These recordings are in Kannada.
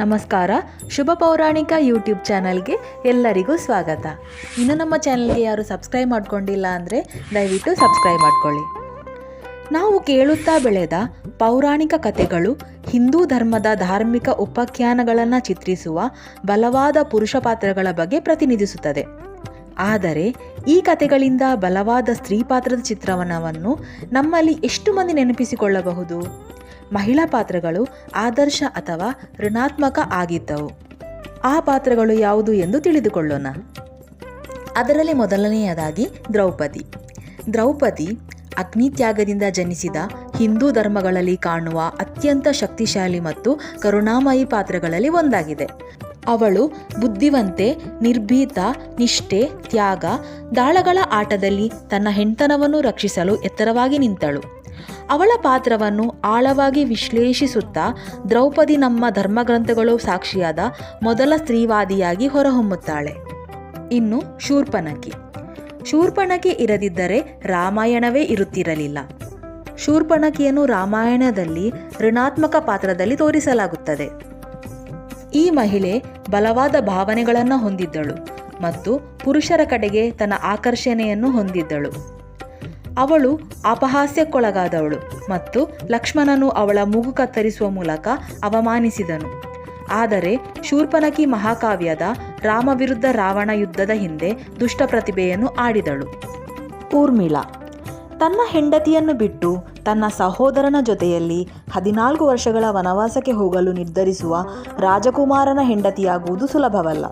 ನಮಸ್ಕಾರ. ಶುಭ ಪೌರಾಣಿಕ ಯೂಟ್ಯೂಬ್ ಚಾನಲ್ಗೆ ಎಲ್ಲರಿಗೂ ಸ್ವಾಗತ. ಇನ್ನು ನಮ್ಮ ಚಾನಲ್ಗೆ ಯಾರು ಸಬ್ಸ್ಕ್ರೈಬ್ ಮಾಡ್ಕೊಂಡಿಲ್ಲ ಅಂದರೆ ದಯವಿಟ್ಟು ಸಬ್ಸ್ಕ್ರೈಬ್ ಮಾಡ್ಕೊಳ್ಳಿ. ನಾವು ಕೇಳುತ್ತಾ ಬೆಳೆದ ಪೌರಾಣಿಕ ಕಥೆಗಳು ಹಿಂದೂ ಧರ್ಮದ ಧಾರ್ಮಿಕ ಉಪಾಖ್ಯಾನಗಳನ್ನು ಚಿತ್ರಿಸುವ ಬಲವಾದ ಪುರುಷ ಪಾತ್ರಗಳ ಬಗ್ಗೆ ಪ್ರತಿನಿಧಿಸುತ್ತದೆ. ಆದರೆ ಈ ಕಥೆಗಳಿಂದ ಬಲವಾದ ಸ್ತ್ರೀ ಪಾತ್ರದ ಚಿತ್ರಣವನ್ನು ನಮ್ಮಲ್ಲಿ ಎಷ್ಟು ಮಂದಿ ನೆನಪಿಸಿಕೊಳ್ಳಬಹುದು? ಮಹಿಳಾ ಪಾತ್ರಗಳು ಆದರ್ಶ ಅಥವಾ ಋಣಾತ್ಮಕ ಆಗಿದ್ದವು. ಆ ಪಾತ್ರಗಳು ಯಾವುದು ಎಂದು ತಿಳಿದುಕೊಳ್ಳೋಣ. ಅದರಲ್ಲಿ ಮೊದಲನೆಯದಾಗಿ ದ್ರೌಪದಿ. ದ್ರೌಪದಿ ಅಗ್ನಿತ್ಯಾಗದಿಂದ ಜನಿಸಿದ ಹಿಂದೂ ಧರ್ಮಗಳಲ್ಲಿ ಕಾಣುವ ಅತ್ಯಂತ ಶಕ್ತಿಶಾಲಿ ಮತ್ತು ಕರುಣಾಮಯಿ ಪಾತ್ರಗಳಲ್ಲಿ ಒಂದಾಗಿದೆ. ಅವಳು ಬುದ್ಧಿವಂತೆ, ನಿರ್ಭೀತ, ನಿಷ್ಠೆ, ತ್ಯಾಗ, ದಾಳಗಳ ಆಟದಲ್ಲಿ ತನ್ನ ಹೆಂಡತನವನ್ನು ರಕ್ಷಿಸಲು ಎತ್ತರವಾಗಿ ನಿಂತಳು. ಅವಳ ಪಾತ್ರವನ್ನು ಆಳವಾಗಿ ವಿಶ್ಲೇಷಿಸುತ್ತಾ ದ್ರೌಪದಿ ನಮ್ಮ ಧರ್ಮಗ್ರಂಥಗಳು ಸಾಕ್ಷಿಯಾದ ಮೊದಲ ಸ್ತ್ರೀವಾದಿಯಾಗಿ ಹೊರಹೊಮ್ಮುತ್ತಾಳೆ. ಇನ್ನು ಶೂರ್ಪನಖಿ. ಶೂರ್ಪಣಕಿ ಇರದಿದ್ದರೆ ರಾಮಾಯಣವೇ ಇರುತ್ತಿರಲಿಲ್ಲ. ಶೂರ್ಪಣಕಿಯನ್ನು ರಾಮಾಯಣದಲ್ಲಿ ಋಣಾತ್ಮಕ ಪಾತ್ರದಲ್ಲಿ ತೋರಿಸಲಾಗುತ್ತದೆ. ಈ ಮಹಿಳೆ ಬಲವಾದ ಭಾವನೆಗಳನ್ನು ಹೊಂದಿದ್ದಳು ಮತ್ತು ಪುರುಷರ ಕಡೆಗೆ ತನ್ನ ಆಕರ್ಷಣೆಯನ್ನು ಹೊಂದಿದ್ದಳು. ಅವಳು ಅಪಹಾಸ್ಯಕ್ಕೊಳಗಾದವಳು ಮತ್ತು ಲಕ್ಷ್ಮಣನು ಅವಳ ಮೂಗು ಕತ್ತರಿಸುವ ಮೂಲಕ ಅವಮಾನಿಸಿದನು. ಆದರೆ ಶೂರ್ಪನಕಿ ಮಹಾಕಾವ್ಯದ ರಾಮ ವಿರುದ್ಧ ರಾವಣ ಯುದ್ಧದ ಹಿಂದೆ ದುಷ್ಟ ಪ್ರತಿಭೆಯನ್ನು ಆಡಿದಳು. ಊರ್ಮಿಳಾ ತನ್ನ ಹೆಂಡತಿಯನ್ನು ಬಿಟ್ಟು ತನ್ನ ಸಹೋದರನ ಜೊತೆಯಲ್ಲಿ ಹದಿನಾಲ್ಕು ವರ್ಷಗಳ ವನವಾಸಕ್ಕೆ ಹೋಗಲು ನಿರ್ಧರಿಸುವ ರಾಜಕುಮಾರನ ಹೆಂಡತಿಯಾಗುವುದು ಸುಲಭವಲ್ಲ.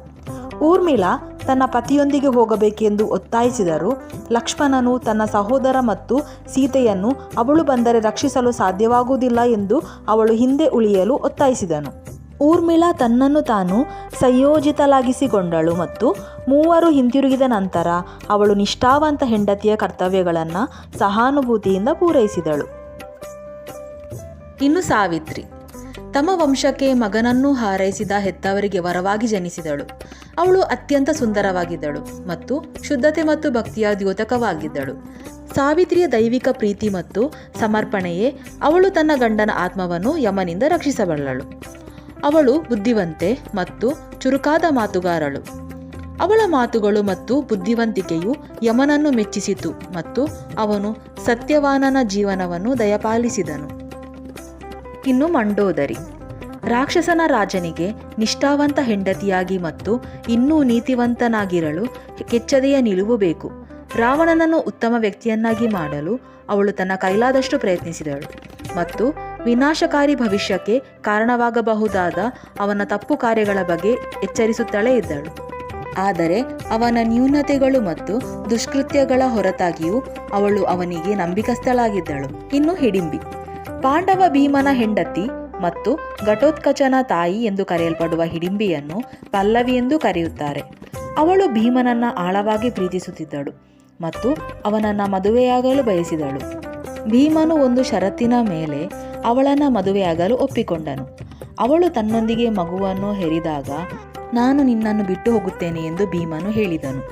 ಊರ್ಮಿಳಾ ತನ್ನ ಪತಿಯೊಂದಿಗೆ ಹೋಗಬೇಕೆಂದು ಒತ್ತಾಯಿಸಿದರು ಲಕ್ಷ್ಮಣನು ತನ್ನ ಸಹೋದರ ಮತ್ತು ಸೀತೆಯನ್ನು ಅವಳು ಬಂದರೆ ರಕ್ಷಿಸಲು ಸಾಧ್ಯವಾಗುವುದಿಲ್ಲ ಎಂದು ಅವಳು ಹಿಂದೆ ಉಳಿಯಲು ಒತ್ತಾಯಿಸಿದನು. ಊರ್ಮಿಳಾ ತನ್ನನ್ನು ತಾನು ಸಂಯೋಜಿತಲಾಗಿಸಿಕೊಂಡಳು ಮತ್ತು ಮೂವರು ಹಿಂತಿರುಗಿದ ನಂತರ ಅವಳು ನಿಷ್ಠಾವಂತ ಹೆಂಡತಿಯ ಕರ್ತವ್ಯಗಳನ್ನು ಸಹಾನುಭೂತಿಯಿಂದ ಪೂರೈಸಿದಳು. ಇನ್ನು ಸಾವಿತ್ರಿ, ತಮ್ಮ ವಂಶಕ್ಕೆ ಮಗನನ್ನು ಹಾರೈಸಿದ ಹೆತ್ತವರಿಗೆ ವರವಾಗಿ ಜನಿಸಿದಳು. ಅವಳು ಅತ್ಯಂತ ಸುಂದರವಾಗಿದ್ದಳು ಮತ್ತು ಶುದ್ಧತೆ ಮತ್ತು ಭಕ್ತಿಯ ದ್ಯೋತಕವಾಗಿದ್ದಳು. ಸಾವಿತ್ರಿಯ ದೈವಿಕ ಪ್ರೀತಿ ಮತ್ತು ಸಮರ್ಪಣೆಯೇ ಅವಳು ತನ್ನ ಗಂಡನ ಆತ್ಮವನ್ನು ಯಮನಿಂದ ರಕ್ಷಿಸಬಲ್ಲಳು. ಅವಳು ಬುದ್ಧಿವಂತೆ ಮತ್ತು ಚುರುಕಾದ ಮಾತುಗಾರಳು. ಅವಳ ಮಾತುಗಳು ಮತ್ತು ಬುದ್ಧಿವಂತಿಕೆಯು ಯಮನನ್ನು ಮೆಚ್ಚಿಸಿತು ಮತ್ತು ಅವನು ಸತ್ಯವಾನನ ಜೀವನವನ್ನು ದಯಪಾಲಿಸಿದನು. ಇನ್ನು ಮಂಡೋದರಿ. ರಾಕ್ಷಸನ ರಾಜನಿಗೆ ನಿಷ್ಠಾವಂತ ಹೆಂಡತಿಯಾಗಿ ಮತ್ತು ಇನ್ನೂ ನೀತಿವಂತನಾಗಿರಲು ಕೆಚ್ಚದೆಯ ನಿಲುವು ಬೇಕು. ರಾವಣನನ್ನು ಉತ್ತಮ ವ್ಯಕ್ತಿಯನ್ನಾಗಿ ಮಾಡಲು ಅವಳು ತನ್ನ ಕೈಲಾದಷ್ಟು ಪ್ರಯತ್ನಿಸಿದಳು ಮತ್ತು ವಿನಾಶಕಾರಿ ಭವಿಷ್ಯಕ್ಕೆ ಕಾರಣವಾಗಬಹುದಾದ ಅವನ ತಪ್ಪು ಕಾರ್ಯಗಳ ಬಗ್ಗೆ ಎಚ್ಚರಿಸುತ್ತಲೇ ಇದ್ದಳು. ಆದರೆ ಅವನ ನ್ಯೂನತೆಗಳು ಮತ್ತು ದುಷ್ಕೃತ್ಯಗಳ ಹೊರತಾಗಿಯೂ ಅವಳು ಅವನಿಗೆ ನಂಬಿಕಸ್ಥಳಾಗಿದ್ದಳು. ಇನ್ನು ಹಿಡಿಂಬಿ. ಪಾಂಡವ ಭೀಮನ ಹೆಂಡತಿ ಮತ್ತು ಘಟೋತ್ಕಚನ ತಾಯಿ ಎಂದು ಕರೆಯಲ್ಪಡುವ ಹಿಡಿಂಬಿಯನ್ನು ಪಲ್ಲವಿ ಎಂದು ಕರೆಯುತ್ತಾರೆ. ಅವಳು ಭೀಮನನ್ನ ಆಳವಾಗಿ ಪ್ರೀತಿಸುತ್ತಿದ್ದಳು ಮತ್ತು ಅವನನ್ನ ಮದುವೆಯಾಗಲು ಬಯಸಿದಳು. ಭೀಮನು ಒಂದು ಷರತ್ತಿನ ಮೇಲೆ ಅವಳನ್ನ ಮದುವೆಯಾಗಲು ಒಪ್ಪಿಕೊಂಡನು. ಅವಳು ತನ್ನೊಂದಿಗೆ ಮಗುವನ್ನು ಹೆರಿದಾಗ, ನಾನು ನಿನ್ನನ್ನು ಬಿಟ್ಟು ಹೋಗುತ್ತೇನೆ ಎಂದು ಭೀಮನು ಹೇಳಿದನು.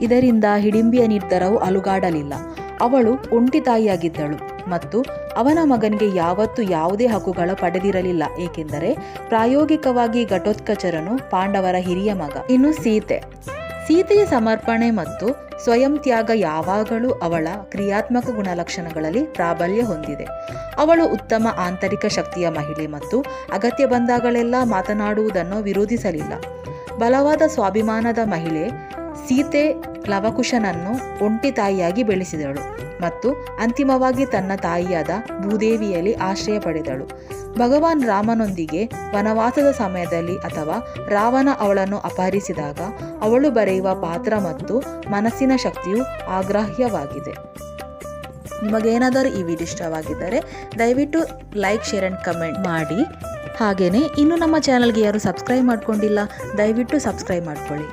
ಇದರಿಂದ ಹಿಡಿಂಬಿಯ ನಿರ್ಧಾರವು ಅಲುಗಾಡಲಿಲ್ಲ. ಅವಳು ಒಂಟಿ ತಾಯಿಯಾಗಿದ್ದಳು ಮತ್ತು ಅವನ ಮಗನಿಗೆ ಯಾವತ್ತೂ ಯಾವುದೇ ಹಕ್ಕುಗಳ ಪಡೆದಿರಲಿಲ್ಲ, ಏಕೆಂದರೆ ಪ್ರಾಯೋಗಿಕವಾಗಿ ಘಟೋತ್ಕಚರನು ಪಾಂಡವರ ಹಿರಿಯ ಮಗ. ಇನ್ನು ಸೀತೆ ಸೀತೆಯ ಸಮರ್ಪಣೆ ಮತ್ತು ಸ್ವಯಂ ತ್ಯಾಗ ಯಾವಾಗಲೂ ಅವಳ ಕ್ರಿಯಾತ್ಮಕ ಗುಣಲಕ್ಷಣಗಳಲ್ಲಿ ಪ್ರಾಬಲ್ಯ ಹೊಂದಿದೆ. ಅವಳು ಉತ್ತಮ ಆಂತರಿಕ ಶಕ್ತಿಯ ಮಹಿಳೆ ಮತ್ತು ಅಗತ್ಯ ಬಂದಾಗಲೆಲ್ಲ ಮಾತನಾಡುವುದನ್ನು ವಿರೋಧಿಸಲಿಲ್ಲ. ಬಲವಾದ ಸ್ವಾಭಿಮಾನದ ಮಹಿಳೆ ಸೀತೆ ಪ್ಲವಕುಶನನ್ನು ಒಂಟಿ ತಾಯಿಯಾಗಿ ಬೆಳೆಸಿದಳು ಮತ್ತು ಅಂತಿಮವಾಗಿ ತನ್ನ ತಾಯಿಯಾದ ಭೂದೇವಿಯಲ್ಲಿ ಆಶ್ರಯ ಪಡೆದಳು. ಭಗವಾನ್ ರಾಮನೊಂದಿಗೆ ವನವಾಸದ ಸಮಯದಲ್ಲಿ ಅಥವಾ ರಾವಣ ಅವಳನ್ನು ಅಪಹರಿಸಿದಾಗ ಅವಳು ಬರೆಯುವ ಪಾತ್ರ ಮತ್ತು ಮನಸ್ಸಿನ ಶಕ್ತಿಯು ಆಗ್ರಾಹ್ಯವಾಗಿದೆ. ನಿಮಗೇನಾದರೂ ಈ ವಿಡಿಯೋ ಇಷ್ಟವಾಗಿದ್ದರೆ ದಯವಿಟ್ಟು ಲೈಕ್, ಶೇರ್ ಆ್ಯಂಡ್ ಕಮೆಂಟ್ ಮಾಡಿ. ಹಾಗೆಯೇ ಇನ್ನೂ ನಮ್ಮ ಚಾನಲ್ಗೆ ಯಾರು ಸಬ್ಸ್ಕ್ರೈಬ್ ಮಾಡ್ಕೊಂಡಿಲ್ಲ, ದಯವಿಟ್ಟು ಸಬ್ಸ್ಕ್ರೈಬ್ ಮಾಡ್ಕೊಳ್ಳಿ.